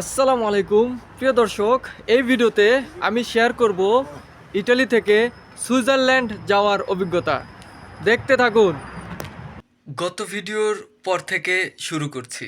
আসসালামু আলাইকুম। প্রিয় দর্শক এই ভিডিওতে আমি শেয়ার করব ইটালি থেকে সুইজারল্যান্ড যাওয়ার অভিজ্ঞতা। দেখতে থাকুন। গত ভিডিওর পর থেকে শুরু করছি।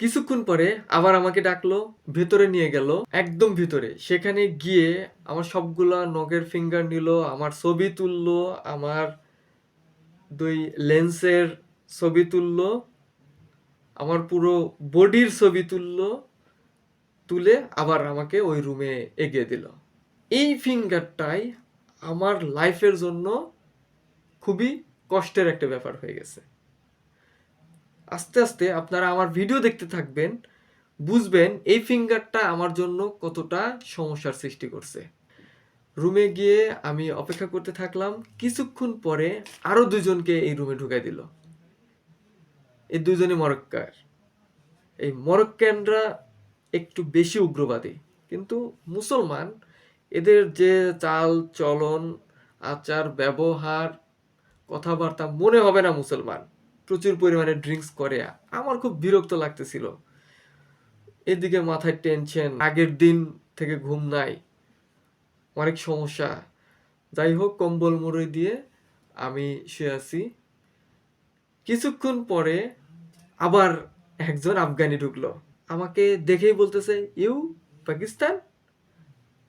কিছুক্ষণ পরে আবার আমাকে ডাকলো ভেতরে নিয়ে গেল একদম ভিতরে। সেখানে গিয়ে আমার সবগুলা নখের ফিঙ্গার নিল আমার ছবি তুললো আমার দুই লেন্সের ছবি তুললো আমার পুরো বডির ছবি তুললো। তুলে আবার আমাকে ওই রুমে এগিয়ে দিল। এই ফিঙ্গারটাই আমার লাইফের জন্য খুবই কষ্টের একটা ব্যাপার হয়ে গেছে। আস্তে আস্তে আপনারা আমার ভিডিও দেখতে থাকবেন, বুঝবেন এই ফিঙ্গারটা আমার জন্য কতটা সমস্যার সৃষ্টি করছে। রুমে গিয়ে আমি অপেক্ষা করতে থাকলাম, কিছুক্ষণ পরে আরও দুজনকে এই রুমে ঢুকাই দিল। এই দুজনে মরক্কার। এই মরক্কানরা একটু বেশি উগ্রবাদী। কিন্তু মুসলমান এদের যে চাল, চলন, আচার, ব্যবহার, কথাবার্তা মনে হবে না মুসলমান। প্রচুর পরিমাণে ড্রিঙ্কস করে। আমার খুব বিরক্ত লাগতেছিল। এদিকে মাথায় টেনশন আগের দিন থেকে ঘুম নাই। অনেক সমস্যা। যাই হোক, কম্বল মুড়ি দিয়ে আমি শুয়ে আছি। কিছুক্ষণ পরে আবার একজন আফগানি ঢুকলো। আমাকে দেখেই বলতেছে ইউ পাকিস্তান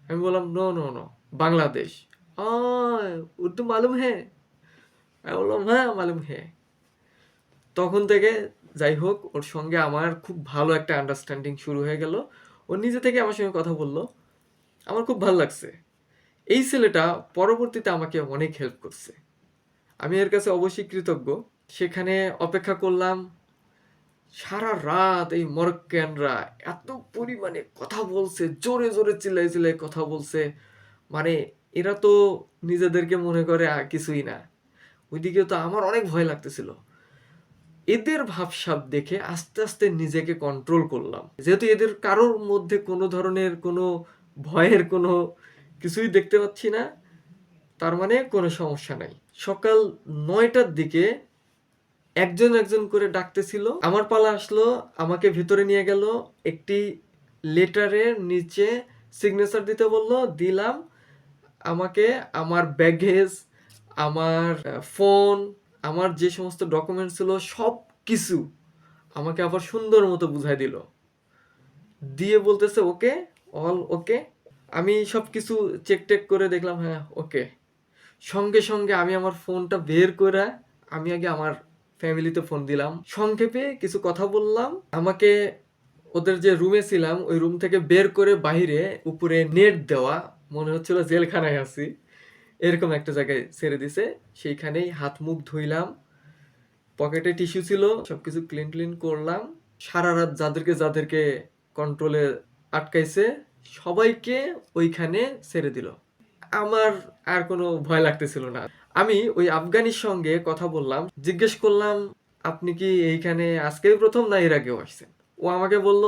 আমি বললাম no no no Bangladesh Urdu মালুম হ্যাঁ। আমি বললাম হ্যাঁ মালুম হ্যাঁ। তখন থেকে যাই হোক, ওর সঙ্গে আমার খুব ভালো একটা আন্ডারস্ট্যান্ডিং শুরু হয়ে গেল। ও নিজে থেকে আমার সঙ্গে কথা বলল। আমার খুব ভালো লাগছে। এই ছেলেটা পরবর্তীতে আমাকে অনেক হেল্প করছে। আমি এর কাছে অবশ্যই কৃতজ্ঞ। সেখানে অপেক্ষা করলাম। সারা রাত এই মরক্কানরা এত পরিমাণে কথা বলছে, জোরে জোরে চিল্লাই চিল্লাই কথা বলছে। মানে এরা তো নিজেদেরকে মনে করে কিছুই না। ওইদিকে তো আমার অনেক ভয় লাগতেছিল। এদের ভাবসাব দেখে আস্তে আস্তে নিজেকে কন্ট্রোল করলাম। যেহেতু এদের কারোর মধ্যে কোনো ধরনের কোনো ভয়ের কোনো কিছুই দেখতে পাচ্ছি না, তার মানে কোনো সমস্যা নাই। সকাল নয়টার দিকে একজন একজন করে ডাকতেছিল। আমার পালা আসলো, আমাকে ভিতরে নিয়ে গেল, একটি লেটারের নিচে সিগনেচার দিতে বলল, দিলাম। আমাকে আমার ব্যাগেজ আমার ফোন আমার যে সমস্ত ডকুমেন্টস ছিল সব কিছু আমাকে আবার সুন্দর মতো বুঝাই দিল। দিয়ে বলতেছে, ওকে অল ওকে আমি সব কিছু চেক টেক করে দেখলাম হ্যাঁ ওকে সঙ্গে সঙ্গে আমি আমার ফোনটা বের করে, আমি আগে আমার ফ্যামিলিতে ফোন দিলাম। সংক্ষেপে কিছু কথা বললাম। আমাকে ওদের যে রুমে ছিলাম, ওই রুম থেকে বের করে বাইরে উপরে নেট দেওয়া, মনে হচ্ছিল জেলখানায় আছি। এরকম একটা জায়গায় ছেড়ে দিছে। সেইখানেই হাত মুখ ধুইলাম। পকেটে টিস্যু ছিল, সবকিছু ক্লিন ক্লিন করলাম। সারা রাত যাদেরকে যাদেরকে কন্ট্রোলে আটকাইছে, সবাইকে ওইখানে ছেড়ে দিল। আমার আর কোনো ভয় লাগতেছিল না। আমি ওই আফগানির সঙ্গে কথা বললাম, জিজ্ঞেস করলাম, আপনি কি এইখানে আজকে প্রথম না এর আগেও আসছেন? ও আমাকে বলল,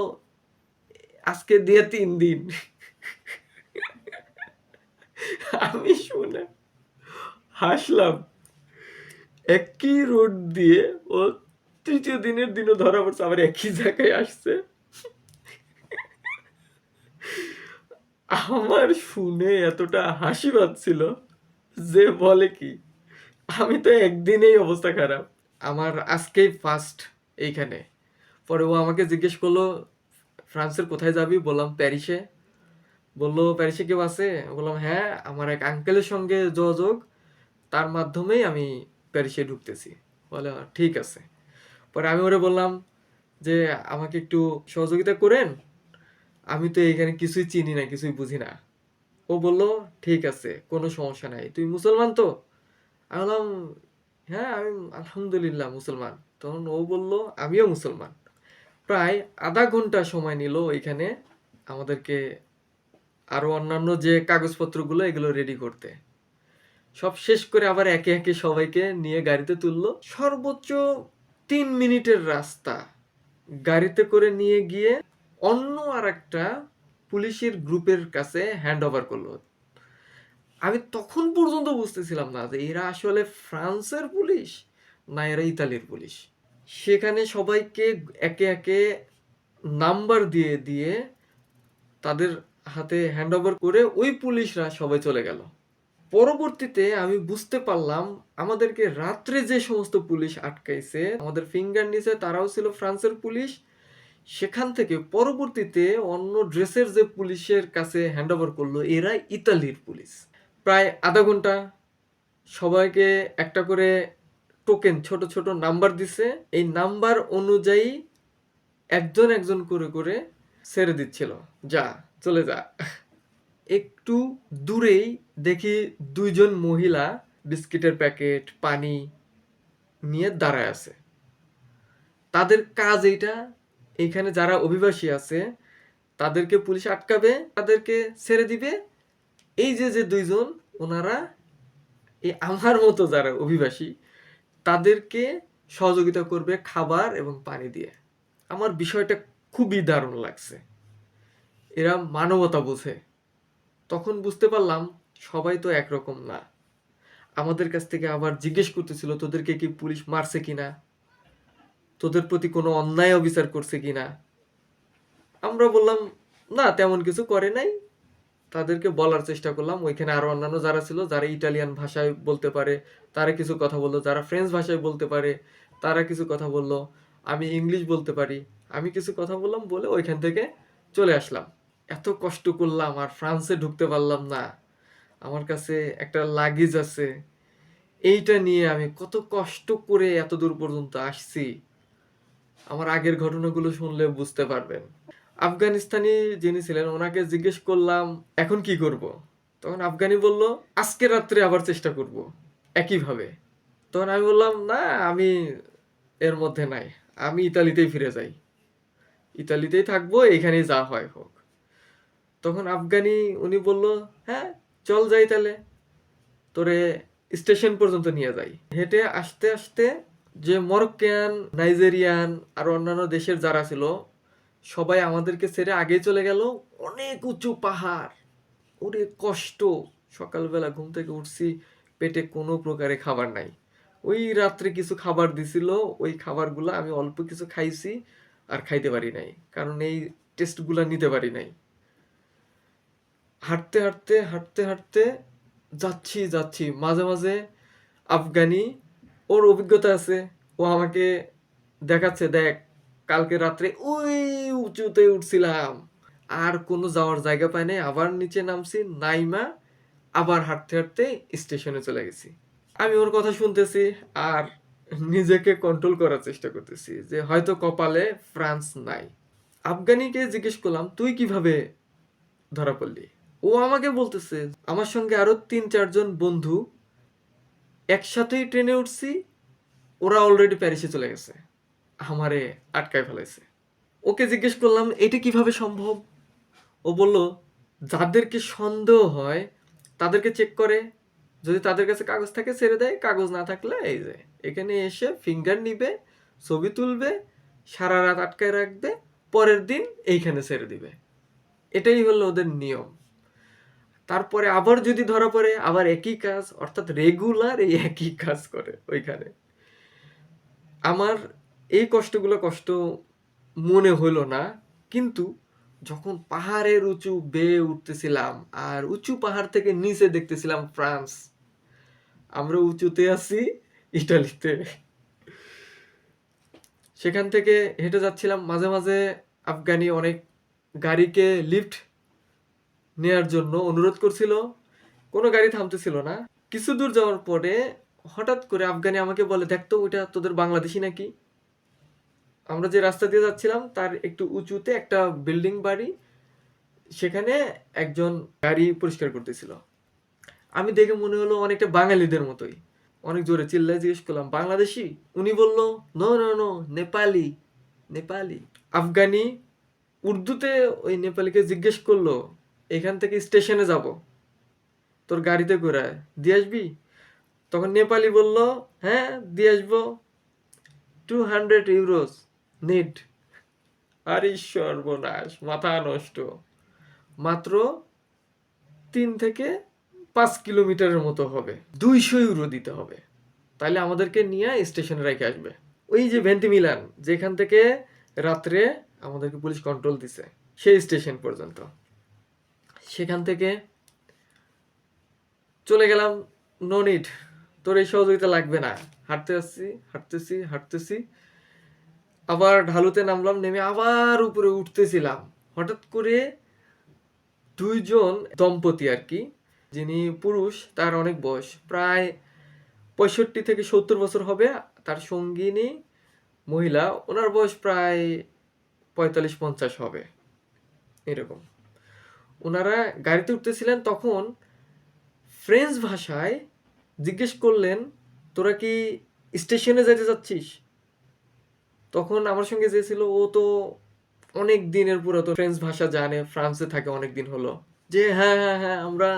আজকে দিয়ে তিন দিন। আমি শুনে হাসলাম। একই রোড দিয়ে ও তৃতীয় দিনের দিনও ধরা পড়ছে, আবার একই জায়গায় আসছে। আমার শুনে এতটা হাসি পাচ্ছিল। যে বলে কি, আমি তো একদিনেই অবস্থা খারাপ। আমার আজকেই ফার্স্ট এইখানে। পরে ও আমাকে জিজ্ঞেস করল, ফ্রান্সের কোথায় যাবি? বললাম, প্যারিসে। বলল, প্যারিসে কেউ আছে? বললাম হ্যাঁ আমার এক আঙ্কেলের সঙ্গে যোগাযোগ। তার মাধ্যমেই আমি প্যারিসে ঢুকতেছি। বলে, ঠিক আছে। পরে আমি ওরে বললাম যে, আমাকে একটু সহযোগিতা করেন। আমি তো এখানে কিছুই চিনি না, কিছুই বুঝি না। ও বলল, ঠিক আছে, কোনো সমস্যা নাই। তুই মুসলমান তো? আমি বললাম হ্যাঁ আমি আলহামদুলিল্লাহ মুসলমান। তখন ও বলল, আমিও মুসলমান। প্রায় আধা ঘণ্টা সময় নিল ওইখানে আমাদেরকে আরও অন্যান্য যে কাগজপত্রগুলো, এগুলো রেডি করতে। সব শেষ করে আবার একে একে সবাইকে নিয়ে গাড়িতে তুললো। সর্বোচ্চ তিন মিনিটের রাস্তা গাড়িতে করে নিয়ে গিয়ে অন্য আর একটা পুলিশের গ্রুপের কাছে হ্যান্ড ওভার করল। আমি তখন পর্যন্ত বুঝতেছিলাম না যে এরা আসলে ফ্রান্সের পুলিশ না এরা ইতালির পুলিশ। সেখানে সবাইকে একে একে নাম্বার দিয়ে দিয়ে তাদের হাতে হ্যান্ড ওভার করে ওই পুলিশরা সবাই চলে গেল। পরবর্তীতে আমি বুঝতে পারলাম আমাদেরকে রাত্রে যে সমস্ত পুলিশ আটকাইছে, আমাদের ফিঙ্গার নিচে তারাও ছিল ফ্রান্সের পুলিশ সেখান থেকে পরবর্তীতে অন্য ড্রেসের যে পুলিশের কাছে হ্যান্ড ওভার করল, এরা ইতালির পুলিশ। প্রায় আধা ঘণ্টা সবাইকে একটা করে টোকেন ছোট ছোট নাম্বার দিছে। এই নাম্বার অনুযায়ী একজন একজন করে করে ছেড়ে দিচ্ছিল। যা, চলে যা। একটু দূরেই দেখি দুইজন মহিলা বিস্কিটের প্যাকেট, পানি নিয়ে দাঁড়ায় আছে। তাদের কাজ এইটা এইখানে যারা অভিবাসী আছে, তাদেরকে পুলিশ আটকাবে, তাদেরকে ছেড়ে দিবে। এই যে যে দুইজন, ওনারা এই আমার মতো যারা অভিবাসী, তাদেরকে সহযোগিতা করবে খাবার এবং পানি দিয়ে। আমার বিষয়টা খুবই দারুণ লাগছে। এরা মানবতা বোঝে। তখন বুঝতে পারলাম সবাই তো একরকম না। আমাদের কাছ থেকে আবার জিজ্ঞেস করতেছিল, তোদেরকে কি পুলিশ মারছে কিনা? তোদের প্রতি কোনো অন্যায় অবিচার করছে কিনা? আমরা বললাম, না, তেমন কিছু করে নাই। তাদেরকে বলার চেষ্টা করলাম। ওইখানে আরও অন্যান্য যারা ছিল, যারা ইটালিয়ান ভাষায় বলতে পারে, তারা কিছু কথা বলল। যারা ফ্রেঞ্চ ভাষায় বলতে পারে, তারা কিছু কথা বলল। আমি ইংলিশ বলতে পারি। আমি কিছু কথা বললাম বলে ওইখান থেকে চলে আসলাম। এত কষ্ট করলাম, আর ফ্রান্সে ঢুকতে পারলাম না। আমার কাছে একটা লাগেজ আছে। এইটা নিয়ে আমি কত কষ্ট করে এত দূর পর্যন্ত আসছি। আমার আগের ঘটনাগুলো শুনলে বুঝতে পারবেন। আফগানিস্তানি যিনি ছিলেন, ওনাকে জিজ্ঞেস করলাম, এখন কি করব? তখন আফগানি বলল, আজকে রাত্রে আবার চেষ্টা করব। একইভাবে? তখন আমি বললাম, না, আমি এর মধ্যে নাই। আমি ইতালিতেই ফিরে যাই। ইতালিতেই থাকব, এখানেই যা হয় হোক। তখন আফগানি, উনি বলল হ্যাঁ চল যাই তাহলে। তোরে স্টেশন পর্যন্ত নিয়ে যাই। হেঁটে আসতে আসতে যে মরক্কান, নাইজেরিয়ান আর অন্যান্য দেশের যারা ছিল, সবাই আমাদেরকে ছেড়ে আগে চলে গেল। অনেক উঁচু পাহাড় ওরে কষ্ট। সকালবেলা ঘুম থেকে উঠছি, পেটে কোনো প্রকারে খাবার নাই। ওই রাত্রে কিছু খাবার দিছিল, ওই খাবারগুলো আমি অল্প কিছু খাইছি আর খাইতে পারি নাই। কারণ এই টেস্টগুলো নিতে পারি নাই। হাঁটতে হাঁটতে হাঁটতে হাঁটতে যাচ্ছি যাচ্ছি। মাঝে মাঝে আফগানি ওর অভিজ্ঞতা আছে। ও আমাকে দেখাচ্ছে, দেখ, কালকে রাত্রে ওই উঁচুতে উঠছিলাম। আর কোনো যাওয়ার জায়গা পাই নাই। আবার নিচে নামছি, নাইমা, আবার হাঁটতে হাঁটতে স্টেশনে চলে গেছি। আমি ওর কথা শুনতেছি আর নিজেকে কন্ট্রোল করার চেষ্টা করতেছি যে হয়তো কপালে ফ্রান্স নাই। আফগানিকে জিজ্ঞেস করলাম, তুই কীভাবে ধরা পড়লি? ও আমাকে বলতেছে, আমার সঙ্গে আরও তিন চারজন বন্ধু একসাথেই ট্রেনে উঠছি, ওরা অলরেডি প্যারিসে চলে গেছে। আমারে আটকায় ফেলাইছে। ওকে জিজ্ঞেস করলাম, এটা কীভাবে সম্ভব? ও বলল, যাদেরকে সন্দেহ হয়, তাদেরকে চেক করে। যদি তাদের কাছে কাগজ থাকে, ছেড়ে দেয়। কাগজ না থাকলে এই যে, এখানে এসে ফিঙ্গার নিবে, ছবি তুলবে, সারা রাত আটকায় রাখবে, পরের দিন এইখানে ছেড়ে দিবে। এটাই হলো ওদের নিয়ম। তারপরে আবার যদি ধরা পড়ে, আবার একই কাজ, অর্থাৎ রেগুলার এই একই কাজ করে ওইখানে। আমার এই কষ্টগুলো কষ্ট মনে হইল না, কিন্তু যখন পাহাড়ের উঁচু বেয়ে উঠতেছিলাম আর উঁচু পাহাড় থেকে নিচে দেখতেছিলাম ফ্রান্স, আমরা উঁচুতে আছি ইটালিতে। সেখান থেকে হেঁটে যাচ্ছিলাম, মাঝে মাঝে আফগানি অনেক গাড়িকে লিফট নেয়ার জন্য অনুরোধ করছিল। কোনো গাড়ি থামতেছিল না। কিছু দূর যাওয়ার পরে হঠাৎ করে আফগানি আমাকে বলে দেখতো ওইটা তোদের বাংলাদেশি নাকি? আমরা যে রাস্তা দিয়ে যাচ্ছিলাম, তার একটু উঁচুতে একটা বিল্ডিং বাড়ি, সেখানে একজন গাড়ি পরিষ্কার করতেছিল। আমি দেখে মনে হলো অনেকটা বাঙালিদের মতোই। অনেক জোরে চিল্লায় জিজ্ঞেস করলাম, বাংলাদেশি? উনি বলল no no no Nepali Nepali. Afghani উর্দুতে ওই নেপালিকে জিজ্ঞেস করল এখান থেকে স্টেশনে যাব। তোর গাড়িতে করে দিয়ে আসবি? তখন নেপালি বলল হ্যাঁ দিয়ে আসব। টু হান্ড্রেড ইউরোস নেট আরে সর্বনাশ, মাথা নষ্ট। মাত্র তিন থেকে পাঁচ কিলোমিটারের মতো হবে। দুইশো ইউরো দিতে হবে। তাহলে আমাদেরকে নিয়ে স্টেশনে রেখে আসবে। ওই যে ভেন্টি মিলান, যেখান থেকে রাত্রে আমাদেরকে পুলিশ কন্ট্রোল দিছে, সেই স্টেশন পর্যন্ত। সেখান থেকে চলে গেলাম। নো নিড তোর এই সহযোগিতা লাগবে না। হাঁটতে আসছি হাঁটতেছি হাঁটতেছি আবার ঢালুতে নামলাম, নেমে আবার উপরে উঠতেছিলাম। হঠাৎ করে দুইজন দম্পতি আর কি, যিনি পুরুষ, তার অনেক বয়স, প্রায় পঁয়ষট্টি থেকে সত্তর বছর হবে। তার সঙ্গিনী মহিলা, ওনার বয়স প্রায় পঁয়তাল্লিশ পঞ্চাশ হবে। এরকম। ওনারা গাড়িতে উঠতেছিলেন তখন ফ্রেঞ্চ ভাষায় জিজ্ঞেস করলেন, তোরা কি স্টেশনে যেতে যাচ্ছিস? তখন আমার সঙ্গে যে ছিল, ও তো অনেক দিনের পুরাতন ফ্রেঞ্চ ভাষা জানে, ফ্রান্সে থাকে অনেক দিন হলো। যে হ্যাঁ হ্যাঁ হ্যাঁ আমরা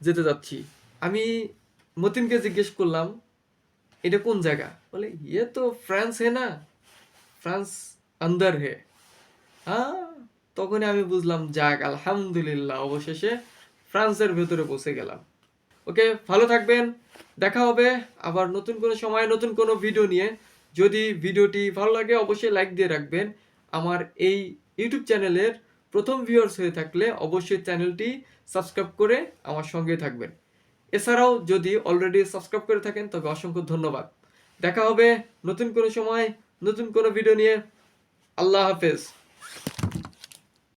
যেতে যাচ্ছি। আমি মতিনকে জিজ্ঞেস করলাম, এটা কোন জায়গা? বলে ইয়ে তো ফ্রান্স হে না, ফ্রান্স আন্দার হে। হ্যাঁ তখনই আমি বুঝলাম, যাক, আলহামদুলিল্লাহ, অবশেষে ফ্রান্সের ভেতরে পৌঁছে গেলাম। ওকে, ভালো থাকবেন, দেখা হবে আবার নতুন কোনো সময়, নতুন কোনো ভিডিও নিয়ে। যদি ভিডিওটি ভালো লাগে, অবশ্যই লাইক দিয়ে রাখবেন। আমার এই ইউটিউব চ্যানেলের প্রথম ভিউয়ার্স হয়ে থাকলে অবশ্যই চ্যানেলটি সাবস্ক্রাইব করে আমার সঙ্গে থাকবেন। এছাড়াও যদি অলরেডি সাবস্ক্রাইব করে থাকেন, তবে অসংখ্য ধন্যবাদ। দেখা হবে নতুন কোনো সময়, নতুন কোনো ভিডিও নিয়ে। আল্লাহ হাফেজ।